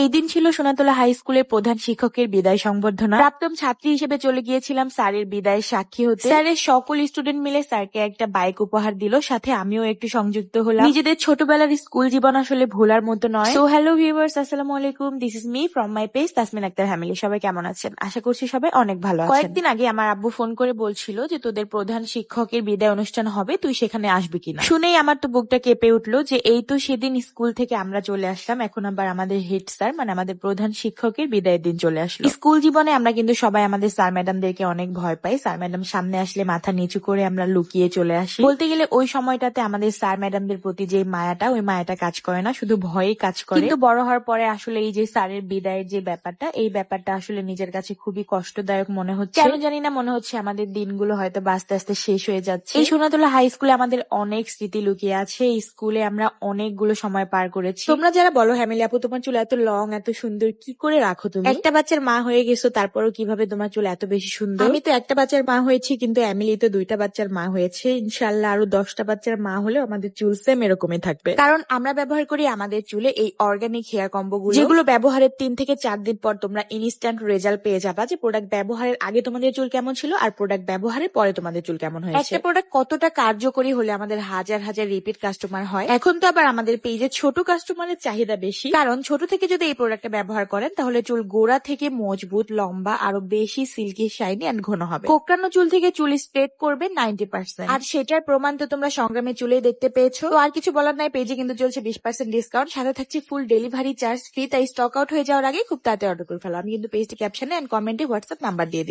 এই দিন ছিল সোনাতলা হাই স্কুলের প্রধান শিক্ষকের বিদায় সংবর্ধনা। প্রাক্তন ছাত্রী হিসেবে চলে গিয়েছিলাম স্যারের বিদায়ের সাক্ষী হতে। স্যারের সকল স্টুডেন্ট মিলে স্যারকে একটা বাইক উপহার দিল, সাথে আমিও একটু সংযুক্ত হলাম। নিজেদের ছোটবেলার স্কুল জীবন আসলে ভোলার মতো নয়। সো হ্যালো ভিউয়ার্স আসসালামু আলাইকুম। This is me from my page Tasmin Akter family সবাই কেমন আছেন? আশা করছি সবাই অনেক ভালো আছেন। কয়েকদিন আগে আমার আব্বু ফোন করে বলছিল যে, তোদের প্রধান শিক্ষকের বিদায় অনুষ্ঠান হবে, তুই সেখানে আসবি কিনা? শুনেই আমার তো বুকটা কেঁপে উঠল যে, এই তো সেদিন স্কুল থেকে আমরা চলে আসলাম, এখন আবার আমাদের হেড স্যার মানে আমাদের প্রধান শিক্ষকের বিদায়ের দিন চলে আসলো। স্কুল জীবনে আমরা কিন্তু সবাই আমাদের স্যার ম্যাডামদেরকে অনেক ভয় পাই। স্যার ম্যাডাম সামনে আসলে মাথা নিচু করে আমরা লুকিয়ে চলে আসি। বলতে গেলে ওই সময়টাতে আমাদের স্যার ম্যাডামদের প্রতি যে মায়াটা, ওই মায়াটা কাজ করে না, শুধু ভয়েই কাজ করে। কিন্তু বড় হওয়ার পরে আসলে এই যে স্যারের বিদায়ের যে ব্যাপারটা, এই ব্যাপারটা আসলে নিজের কাছে খুবই কষ্টদায়ক মনে হচ্ছে। কেন জানি না মনে হচ্ছে আমাদের দিনগুলো হয়তো আস্তে আস্তে শেষ হয়ে যাচ্ছে। এই সোনাতলা হাই স্কুলে আমাদের অনেক স্মৃতি লুকিয়ে আছে। স্কুলে আমরা অনেকগুলো সময় পার করেছি। তোমরা যারা বলো হ্যামিলি আপু, তোমার চুল এত লং এত সুন্দর কি করে রাখো তুমি? একটা বাচ্চার মা হয়ে গেছো তারপরও কীভাবে তোমার চুল এত বেশি সুন্দর? আমি তো একটা বাচ্চার মা হয়েছি কিন্তু এমিলি তো দুইটা বাচ্চার মা হয়েছে। ইনশাল্লাহ আরও দশটা বাচ্চার মা হলেও আমাদের চুল সেম এরকমই থাকবে। কারণ আমরা ব্যবহার করি আমাদের চুলে এই অর্গানিক হেয়ার কম্বো গুলো যেগুলো ব্যবহারের তিন থেকে চার দিন পর তোমরা ইনস্ট্যান্ট রেজাল্ট পেয়ে যাবা যে প্রোডাক্ট ব্যবহারের আগে তোমাদের চুল কেমন ছিল আর প্রোডাক্ট ব্যবহারের পরে তোমাদের চুল কেমন হয়েছে। একটা প্রোডাক্ট কতটা কার্যকরী হলে আমাদের হাজার হাজার রিপিট কাস্টমার হয়। এখন তো আবার আমাদের পেজে ছোট কাস্টমারের চাহিদা বেশি। কারণ ছোট থেকে যদি এই প্রোডাক্টটা ব্যবহার করেন, তাহলে চুল গোড়া থেকে মজবুত, লম্বা, আরও বেশি সিল্কি শাইনি অ্যান্ড ঘন হবে। কোকরানো চুল থেকে চুল স্ট্রেট করবে নাইনটি পার্সেন্ট আর সেটার প্রমাণ তো তোমরা সংগ্রামে চুলে দেখতে পেয়েছ। আর কিছু বলার নাই, পেজে কিন্তু চলছে বিশ পার্সেন্ট ডিসকাউন্ট সাথে থাকছে ফুল ডেলিভারি চার্জ ফ্রি তাই স্টক আউট হয়ে যাওয়ার আগে খুব তাড়াতাড়ি অর্ডার করে ফেলো। আমি কিন্তু পেজটি ক্যাপশনে অ্যান্ড কমেন্টে হোয়াটসঅ্যাপ নাম্বার দিয়ে দিচ্ছি।